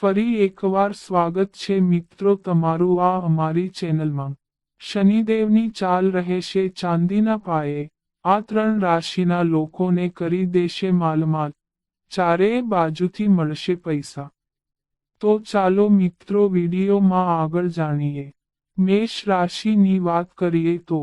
ફરી એકવાર સ્વાગત છે મિત્રો તમારું આ અમારી ચેનલમાં. શનિદેવની ચાલ રહેશે ચાંદીના પાયે. આ ત્રણ રાશિના લોકોને કરી દેશે માલમાલ. ચારેય બાજુથી મળશે પૈસા. તો ચાલો મિત્રો વિડીયોમાં આગળ જાણીએ. મેષ રાશિની વાત કરીએ તો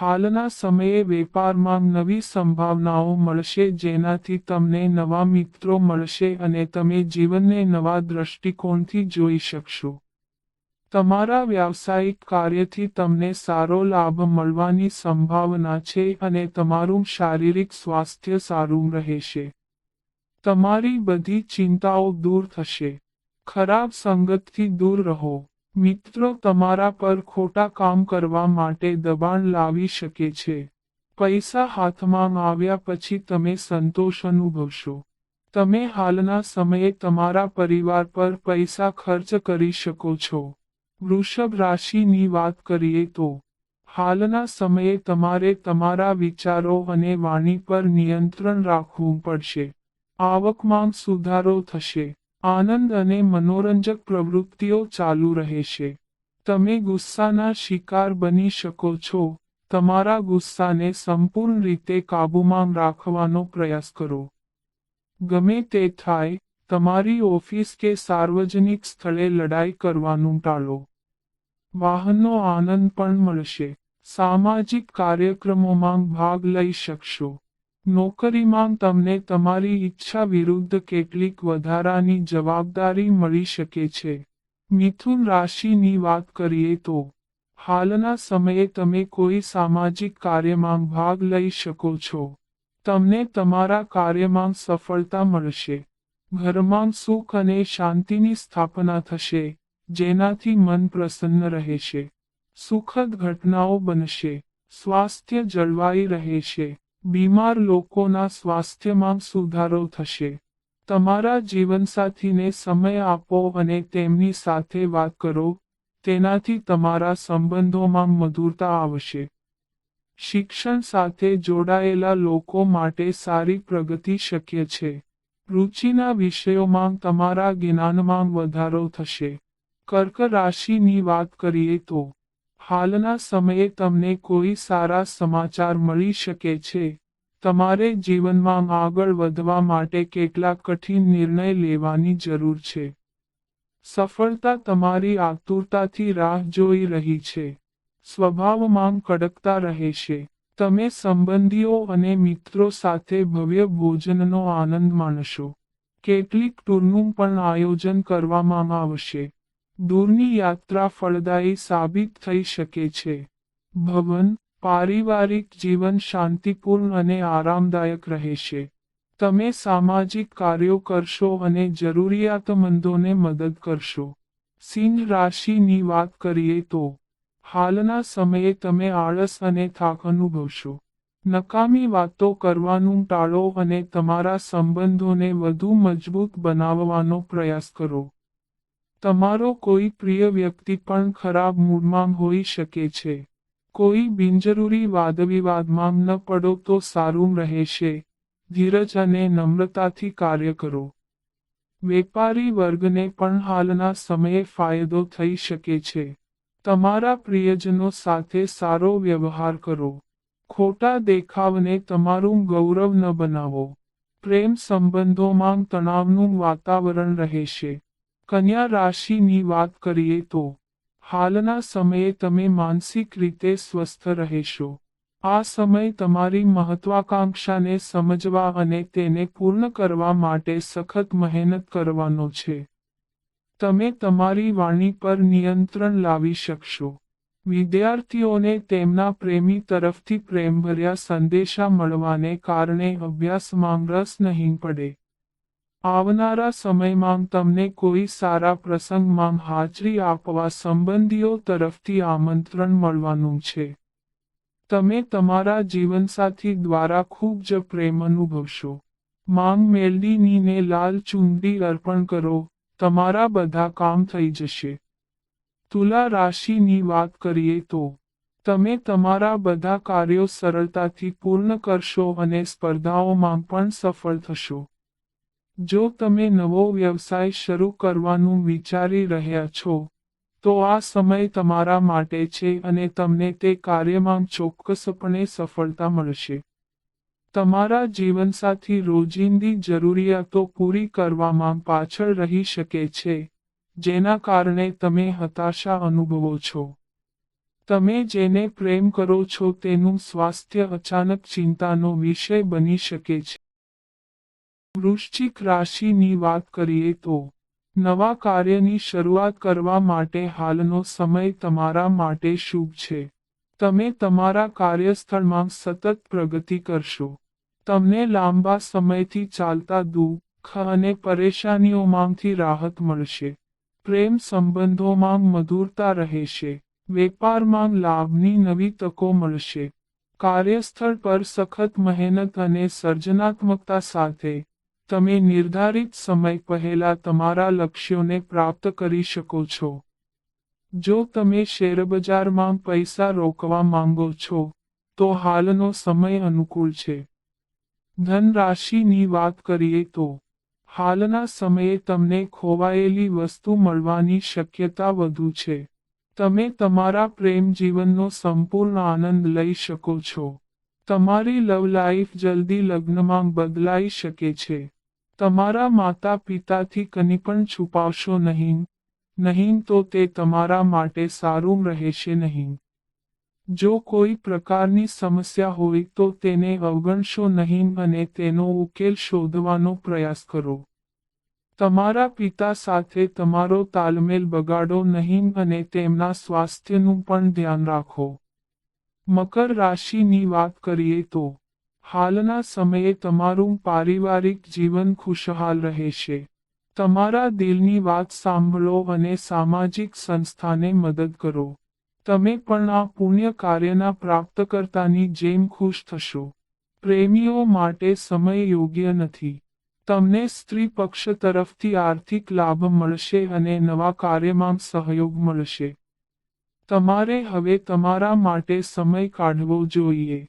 હાલના સમયે વેપારમાં નવી સંભાવનાઓ મળશે જેનાથી તમને નવા મિત્રો મળશે અને તમે જીવનને નવા દ્રષ્ટિકોણથી જોઈ શકશો. તમારા વ્યાવસાયિક કાર્યથી તમને સારો લાભ મળવાની સંભાવના છે અને તમારું શારીરિક સ્વાસ્થ્ય સારું રહેશે. તમારી બધી ચિંતાઓ દૂર થશે. ખરાબ સંગતથી દૂર રહો. મિત્રો તમારા પર ખોટા કામ કરવા માટે દબાણ લાવી શકે છે. પૈસા હાથમાં આવ્યા પછી તમે સંતોષ અનુભવશો. તમે હાલના સમયે તમારા પરિવાર પર પૈસા ખર્ચ કરી શકો છો. વૃષભ રાશિની વાત કરીએ તો, હાલના સમયે તમારે તમારા વિચારો અને વાણી પર નિયંત્રણ રાખવું પડશે. આવકમાં સુધારો થશે. આનંદ અને મનોરંજક પ્રવૃત્તિઓ ચાલુ રહેશે. તમે ગુસ્સાના શિકાર બની શકો છો. તમારા ગુસ્સાને સંપૂર્ણ રીતે કાબૂમાં રાખવાનો પ્રયાસ કરો. ગમે તે થાય, તમારી ઓફિસ કે સાર્વજનિક સ્થળે લડાઈ કરવાનું ટાળો. વાહનનો આનંદ પણ મળશે. સામાજિક કાર્યક્રમોમાં ભાગ લઈ શકશો. નોકરીમાં તમને તમારી ઈચ્છા વિરુદ્ધ કેટલીક વધારાની જવાબદારી મળી શકે છે. મિથુન રાશિની વાત કરીએ તો, હાલના સમયે તમે કોઈ સામાજિક કાર્યમાં ભાગ લઈ શકો છો. તમને તમારા કાર્યમાં સફળતા મળશે. ઘરમાં સુખ અને શાંતિની સ્થાપના થશે, જેનાથી મન પ્રસન્ન રહેશે. સુખદ ઘટનાઓ બનશે, સ્વાસ્થ્ય જળવાઈ રહેશે. બીમાર લોકોના સ્વાસ્થ્યમાં સુધારો થશે. તમારા જીવનસાથીને સમય આપો અને તેમની સાથે વાત કરો. તેનાથી તમારા સંબંધોમાં મધુરતા આવશે. શિક્ષણ સાથે જોડાયેલા લોકો માટે સારી પ્રગતિ શક્ય છે. રુચિના વિષયોમાં તમારા જ્ઞાનમાં વધારો થશે. કર્ક રાશિની વાત કરીએ તો હાલના સમયે તમને કોઈ સારા સમાચાર મળી શકે છે. તમારે જીવનમાં આગળ વધવા માટે કેટલાક કઠિન નિર્ણય લેવાની જરૂર છે. સફળતા તમારી આતુરતાથી રાહ જોઈ રહી છે. સ્વભાવમાં કડકતા રહેશે તમે સંબંધીઓ અને મિત્રો સાથે ભવ્ય ભોજનનો આનંદ માણશો. કેટલીક ટૂરનું પણ આયોજન કરવામાં આવશે. દૂરની યાત્રા ફળદાયી સાબિત થઈ શકે છે. ભવન, પારિવારિક જીવન શાંતિપૂર્ણ અને આરામદાયક રહેશે. તમે સામાજિક કાર્યો કરશો અને જરૂરિયાતમંદોને મદદ કરશો. સિંહ રાશિની વાત કરીએ તો, હાલના સમયે તમે આળસ અને થાક અનુભવશો. નકામી વાતો કરવાનું ટાળો અને તમારા સંબંધોને વધુ મજબૂત બનાવવાનો પ્રયાસ કરો. તમારો કોઈ પ્રિય વ્યક્તિ પણ ખરાબ મૂડમાં હોઈ શકે છે. કોઈ બિનજરૂરી વાદવિવાદમાં ન પડો તો સારું રહેશે. ધીરજ અને નમ્રતાથી કાર્ય કરો. વેપારી વર્ગને પણ હાલના સમયે ફાયદો થઈ શકે છે. તમારા પ્રિયજનો સાથે સારો વ્યવહાર કરો. ખોટા દેખાવને તમારું ગૌરવ ન બનાવો. પ્રેમ સંબંધોમાં તણાવનું વાતાવરણ રહેશે. કન્યા રાશિની વાત કરીએ તો, હાલના સમયે તમે માનસિક રીતે સ્વસ્થ રહેશો. આ સમય તમારી મહત્વાકાંક્ષાને સમજવા અને તેને પૂર્ણ કરવા માટે સખત મહેનત કરવાનો છે. તમે તમારી વાણી પર નિયંત્રણ લાવી શકશો. વિદ્યાર્થીઓને તેમના પ્રેમી તરફથી પ્રેમભર્યા સંદેશા મળવાને કારણે અભ્યાસમાં રસ નહીં પડે. આવનારા સમયમાં તમને કોઈ સારા પ્રસંગમાં હાજરી આપવા સંબંધીઓ તરફથી આમંત્રણ મળવાનું છે. તમે તમારા જીવનસાથી દ્વારા ખૂબ જ પ્રેમ અનુભવશો. માંગ મેલડીનીને લાલ ચુંદડી અર્પણ કરો. તમારા બધા કામ થઈ જશે. તુલા રાશિની વાત કરીએ તો, તમે તમારા બધા કાર્યો સરળતાથી પૂર્ણ કરશો અને સ્પર્ધાઓમાં પણ સફળ થશો. જો તમે નવો વ્યવસાય શરૂ કરવાનું વિચારી રહ્યા છો, તો આ સમય તમારા માટે છે અને તમને તે કાર્યમાં ચોક્કસપણે સફળતા મળશે. તમારા જીવનસાથી રોજિંદી જરૂરિયાતો પૂરી કરવામાં પાછળ રહી શકે છે, જેના કારણે તમે હતાશા અનુભવો છો. તમે જેને પ્રેમ કરો છો તેનું સ્વાસ્થ્ય અચાનક ચિંતાનો વિષય બની શકે છે. વૃશ્ચિક રાશિની વાત કરીએ તો, નવા કાર્યની શરૂઆત કરવા માટે હાલનો સમય તમારા માટે શુભ છે. તમે તમારા કાર્યસ્થળમાં સતત પ્રગતિ કરશો. તમને લાંબા સમયથી ચાલતા દુઃખ અને પરેશાનીઓમાંથી રાહત મળશે. પ્રેમ સંબંધોમાં મધુરતા રહેશે. વેપારમાં લાભની નવી તકો મળશે. કાર્યસ્થળ પર સખત મહેનત અને સર્જનાત્મકતા સાથે તમે નિર્ધારિત સમય પહેલા તમારા લક્ષ્યોને પ્રાપ્ત કરી શકો છો. જો તમે શેરબજારમાં પૈસા રોકવા માંગો છો, તો હાલનો સમય અનુકૂળ છે. ધનરાશિની વાત કરીએ તો, હાલના સમયે તમને ખોવાયેલી વસ્તુ મળવાની શક્યતા વધુ છે. તમે તમારા પ્રેમ જીવનનો સંપૂર્ણ આનંદ લઈ શકો છો. તમારી લવ લાઈફ જલ્દી લગ્નમાં બદલાઈ શકે છે. તમારા માતા પિતાથી કંઈ પણ છુપાવશો નહીં. નહીં તો તે તમારા માટે સારું રહેશે નહીં. જો કોઈ પ્રકારની સમસ્યા હોય તો તેને અવગણશો નહીં અને તેનો ઉકેલ શોધવાનો પ્રયાસ કરો. તમારા પિતા સાથે તમારો તાલમેલ બગાડો નહીં અને તેમના સ્વાસ્થ્યનું પણ ધ્યાન રાખો. મકર રાશિની વાત કરીએ તો હાલના સમયે તમારું પારિવારિક જીવન ખુશહાલ રહેશે. તમારા દિલની વાત સાંભળો અને સામાજિક સંસ્થાને મદદ કરો. તમે પણ આ પુણ્ય કાર્યના પ્રાપ્તકર્તાની જેમ ખુશ થશો. પ્રેમીઓ માટે સમય યોગ્ય નથી. તમને સ્ત્રી પક્ષ તરફથી આર્થિક લાભ મળશે અને નવા કાર્યમાં સહયોગ મળશે. તમારે હવે તમારા માટે સમય કાઢવો જોઈએ.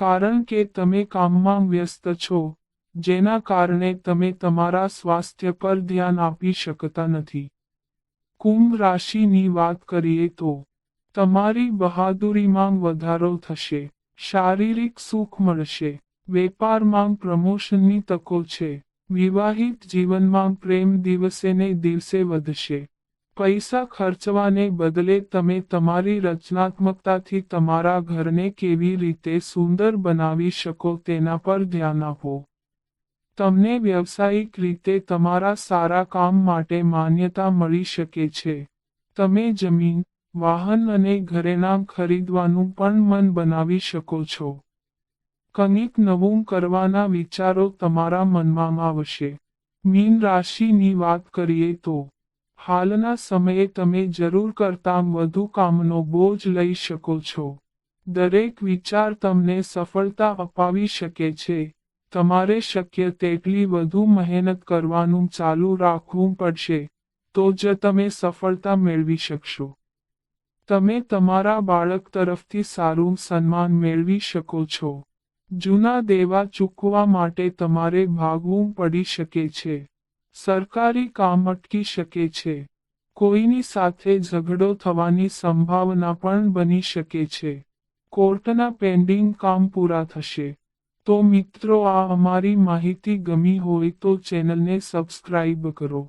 કારણ કે તમે કામમાં વ્યસ્ત છો, જેના કારણે તમે તમારા સ્વાસ્થ્ય પર ધ્યાન આપી શકતા નથી. કુંભ રાશિની વાત કરીએ તો, તમારી બહાદુરીમાં વધારો થશે, શારીરિક સુખ મળશે, વેપારમાં પ્રમોશનની તકો છે, વિવાહિત જીવનમાં પ્રેમ દિવસેને દિવસે વધશે. પૈસા ખર્ચવાને બદલે તમે તમારી રચનાત્મકતાથી તમારા ઘરને કેવી રીતે સુંદર બનાવી શકો તેના પર ધ્યાન આપો. તમને વ્યવસાયિક રીતે તમારા સારા કામ માટે માન્યતા મળી શકે છે. તમે જમીન, વાહન અને ઘરેણાં ખરીદવાનું પણ મન બનાવી શકો છો. કંઈક નવું કરવાના વિચારો તમારા મનમાં આવશે. મીન રાશિની વાત કરીએ તો હાલના સમયે તમે જરૂર કરતાં વધુ કામનો બોજ લઈ શકો છો. દરેક વિચાર તમને સફળતા અપાવી શકે છે. તમારે શક્ય તેટલી વધુ મહેનત કરવાનું ચાલુ રાખવું પડશે, તો જ તમે સફળતા મેળવી શકશો. તમે તમારા બાળક તરફથી સારું સન્માન મેળવી શકો છો. જૂના દેવા ચૂકવા માટે તમારે ભાગવું પડી શકે છે. સરકારી કામ અટકી શકે છે. કોઈની સાથે ઝઘડો થવાની સંભાવના પણ બની શકે છે. કોર્ટના પેન્ડિંગ કામ પૂરા થશે. તો મિત્રો, આ અમારી માહિતી ગમી હોય તો ચેનલને સબસ્ક્રાઇબ કરો.